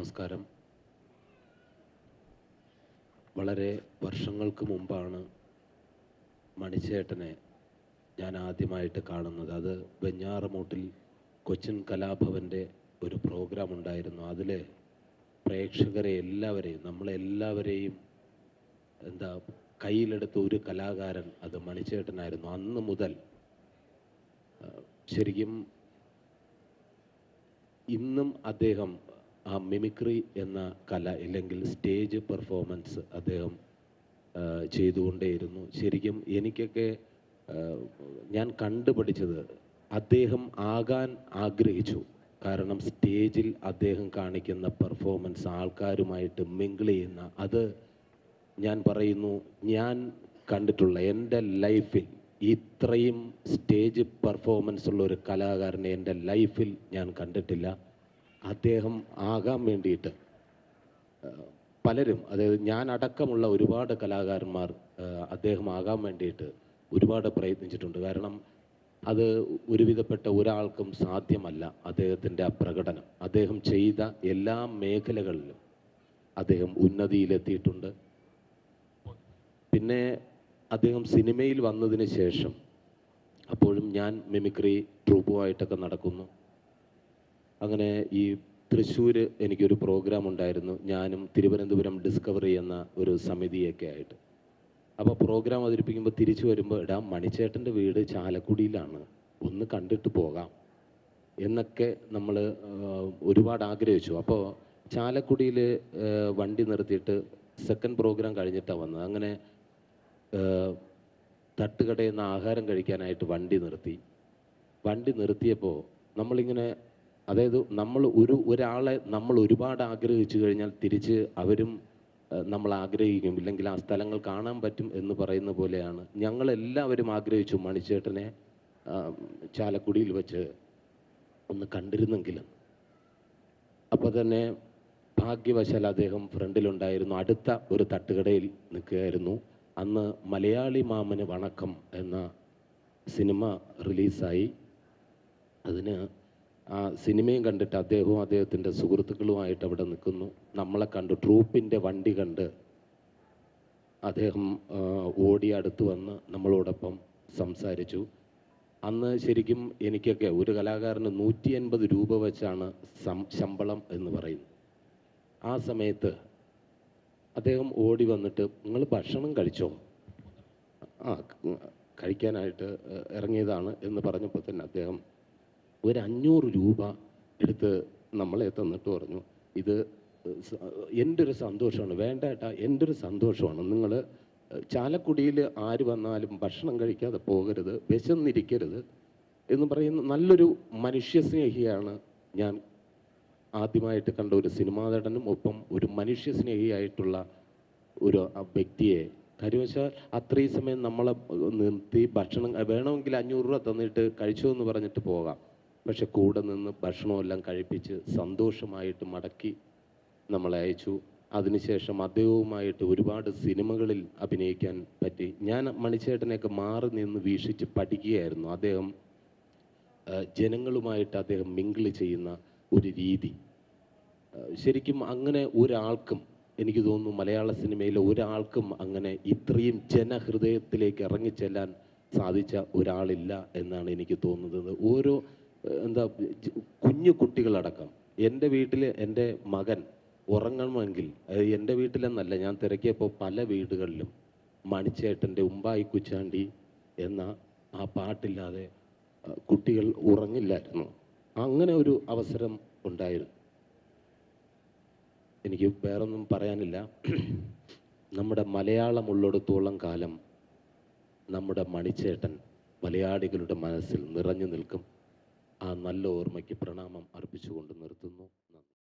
നമസ്കാരം. വളരെ വർഷങ്ങൾക്ക് മുമ്പാണ് മണിച്ചേട്ടനെ ഞാൻ ആദ്യമായിട്ട് കാണുന്നത്. അത് വെഞ്ഞാറമൂട്ടിൽ കൊച്ചിൻ കലാഭവന്റെ ഒരു പ്രോഗ്രാം ഉണ്ടായിരുന്നു. അതിൽ പ്രേക്ഷകരെ എല്ലാവരെയും നമ്മളെല്ലാവരെയും എന്താ കയ്യിലെടുത്ത ഒരു കലാകാരൻ അത് മണിച്ചേട്ടനായിരുന്നു. അന്ന് മുതൽ ശരിക്കും ഇന്നും അദ്ദേഹം ആ മിമിക്രി എന്ന കല അല്ലെങ്കിൽ സ്റ്റേജ് പെർഫോമൻസ് അദ്ദേഹം ചെയ്തുകൊണ്ടേയിരുന്നു. ശരിക്കും എനിക്കൊക്കെ ഞാൻ കണ്ടുപഠിച്ചത് അദ്ദേഹം ആകാൻ ആഗ്രഹിച്ചു. കാരണം സ്റ്റേജിൽ അദ്ദേഹം കാണിക്കുന്ന പെർഫോമൻസ് ആൾക്കാരുമായിട്ട് മിങ്കിൾ ചെയ്യുന്ന അത് ഞാൻ പറയുന്നു ഞാൻ കണ്ടിട്ടുള്ള എന്റെ ലൈഫിൽ ഇത്രയും സ്റ്റേജ് പെർഫോമൻസ് ഉള്ള ഒരു കലാകാരനെ എന്റെ ലൈഫിൽ ഞാൻ കണ്ടിട്ടില്ല. അദ്ദേഹം ആകാൻ വേണ്ടിയിട്ട് പലരും അതായത് ഞാൻ അടക്കമുള്ള ഒരുപാട് കലാകാരന്മാർ അദ്ദേഹം ആകാൻ വേണ്ടിയിട്ട് ഒരുപാട് പ്രയത്നിച്ചിട്ടുണ്ട്. കാരണം അത് ഒരുവിധപ്പെട്ട ഒരാൾക്കും സാധ്യമല്ല അദ്ദേഹത്തിന്റെ ആ പ്രകടനം. അദ്ദേഹം ചെയ്ത എല്ലാ മേഖലകളിലും അദ്ദേഹം ഉന്നതിയിലെത്തിയിട്ടുണ്ട്. പിന്നെ അദ്ദേഹം സിനിമയിൽ വന്നതിന് ശേഷം അപ്പോഴും ഞാൻ മിമിക്രി ട്രൂപ്പുമായിട്ടൊക്കെ നടക്കുന്നു. അങ്ങനെ ഈ തൃശ്ശൂർ എനിക്കൊരു പ്രോഗ്രാം ഉണ്ടായിരുന്നു. ഞാനും തിരുവനന്തപുരം ഡിസ്കവറി എന്ന ഒരു സമിതിയൊക്കെ ആയിട്ട്. അപ്പോൾ പ്രോഗ്രാം അവതരിപ്പിക്കുമ്പോൾ തിരിച്ചു വരുമ്പോൾ എടാ മണിച്ചേട്ടന്റെ വീട് ചാലക്കുടിയിലാണ്. ഒന്ന് കണ്ടിട്ട് പോകാം. എന്നൊക്കെ നമ്മൾ ഒരുപാട് ആഗ്രഹിച്ചു. അപ്പോൾ ചാലക്കുടിയിൽ വണ്ടി നിർത്തിയിട്ട് സെക്കൻഡ് പ്രോഗ്രാം കഴിഞ്ഞിട്ടാണ് വന്നത്. അങ്ങനെ തട്ടുകടയിൽ നിന്ന് ആഹാരം കഴിക്കാനായിട്ട് വണ്ടി നിർത്തി. വണ്ടി നിർത്തിയപ്പോൾ നമ്മളിങ്ങനെ അതായത് നമ്മൾ ഒരു ഒരാളെ നമ്മൾ ഒരുപാട് ആഗ്രഹിച്ചു കഴിഞ്ഞാൽ തിരിച്ച് അവരും നമ്മൾ ആഗ്രഹിക്കും. ഇല്ലെങ്കിൽ ആ സ്ഥലങ്ങൾ കാണാൻ പറ്റും എന്ന് പറയുന്ന പോലെയാണ്. ഞങ്ങളെല്ലാവരും ആഗ്രഹിച്ചു മണിച്ചേട്ടനെ ചാലക്കുടിയിൽ വെച്ച് ഒന്ന് കണ്ടിരുന്നെങ്കിലും അപ്പോൾ തന്നെ ഭാഗ്യവശാൽ അദ്ദേഹം ഫ്രണ്ടിലുണ്ടായിരുന്നു. അടുത്ത ഒരു തട്ടുകടയിൽ നിൽക്കുകയായിരുന്നു. അന്ന് മലയാളി മാമന് വണക്കം എന്ന സിനിമ റിലീസായി. അതിന് ആ സിനിമയും കണ്ടിട്ട് അദ്ദേഹവും അദ്ദേഹത്തിന്റെ സുഹൃത്തുക്കളുമായിട്ട് അവിടെ നിൽക്കുന്നു. നമ്മളെ കണ്ടു. ട്രൂപ്പിന്റെ വണ്ടി കണ്ട് അദ്ദേഹം ഓടി അടുത്ത് വന്ന് നമ്മളോടൊപ്പം സംസാരിച്ചു. അന്ന് ശരിക്കും എനിക്കൊക്കെ ഒരു കലാകാരന് നൂറ്റി അൻപത് രൂപ വെച്ചാണ് ശമ്പളം എന്ന് പറയുന്നത്. ആ സമയത്ത് അദ്ദേഹം ഓടി വന്നിട്ട് നിങ്ങൾ ഭക്ഷണം കഴിച്ചോ? ആ കഴിക്കാനായിട്ട് ഇറങ്ങിയതാണ് എന്ന് പറഞ്ഞപ്പോൾ തന്നെ അദ്ദേഹം ഒരു അഞ്ഞൂറ് രൂപ എടുത്ത് നമ്മളെ തന്നിട്ട് പറഞ്ഞു ഇത് എന്റെ ഒരു സന്തോഷമാണ് വേണ്ട ഏട്ടാ എന്റെ ഒരു സന്തോഷമാണ്. നിങ്ങൾ ചാലക്കുടിയിൽ ആര് വന്നാലും ഭക്ഷണം കഴിക്കാതെ പോകരുത് വിശന്നിരിക്കരുത് എന്ന് പറയുന്ന നല്ലൊരു മനുഷ്യസ്നേഹിയാണ് ഞാൻ. ആദ്യമായിട്ട് കണ്ട ഒരു സിനിമാ നടനും ഒപ്പം ഒരു മനുഷ്യസ്നേഹിയായിട്ടുള്ള ഒരു വ്യക്തിയെ. കാര്യവശാൽ അത്രയും സമയം നമ്മളെ നിർത്തി ഭക്ഷണം വേണമെങ്കിൽ അഞ്ഞൂറ് രൂപ തന്നിട്ട് കഴിച്ചു എന്ന് പറഞ്ഞിട്ട് പോകാം. പക്ഷെ കൂടെ നിന്ന് ഭക്ഷണമെല്ലാം കഴിപ്പിച്ച് സന്തോഷമായിട്ട് മടക്കി നമ്മളെ അയച്ചു. അതിനുശേഷം അദ്ദേഹവുമായിട്ട് ഒരുപാട് സിനിമകളിൽ അഭിനയിക്കാൻ പറ്റി. ഞാൻ മണിച്ചേട്ടനെയൊക്കെ മാറി നിന്ന് വീക്ഷിച്ച് പഠിക്കുകയായിരുന്നു. അദ്ദേഹം ജനങ്ങളുമായിട്ട് അദ്ദേഹം മിങ്കിൾ ചെയ്യുന്ന ഒരു രീതി. ശരിക്കും അങ്ങനെ ഒരാൾക്കും എനിക്ക് തോന്നുന്നു മലയാള സിനിമയിലെ ഒരാൾക്കും അങ്ങനെ ഇത്രയും ജനഹൃദയത്തിലേക്ക് ഇറങ്ങിച്ചെല്ലാൻ സാധിച്ച ഒരാളില്ല എന്നാണ് എനിക്ക് തോന്നുന്നത്. ഓരോ എന്താ കുഞ്ഞു കുട്ടികളടക്കം. എന്റെ വീട്ടിൽ എന്റെ മകൻ ഉറങ്ങണമെങ്കിൽ എന്റെ വീട്ടിലെന്നല്ല ഞാൻ തിരക്കിയപ്പോൾ പല വീടുകളിലും മണിച്ചേട്ടന്റെ ഉമ്പായി കുച്ചാണ്ടി എന്ന ആ പാട്ടില്ലാതെ കുട്ടികൾ ഉറങ്ങില്ലായിരുന്നു. അങ്ങനെ ഒരു അവസരം ഉണ്ടായിരുന്നു. എനിക്ക് വേറൊന്നും പറയാനില്ല. നമ്മുടെ മലയാളം ഉള്ളിടത്തോളം കാലം നമ്മുടെ മണിച്ചേട്ടൻ മലയാളികളുടെ മനസ്സിൽ നിറഞ്ഞു നിൽക്കും. ആ നല്ല ഓർമ്മയ്ക്ക് പ്രണാമം അർപ്പിച്ചുകൊണ്ട് നിർത്തുന്നു. നന്ദി.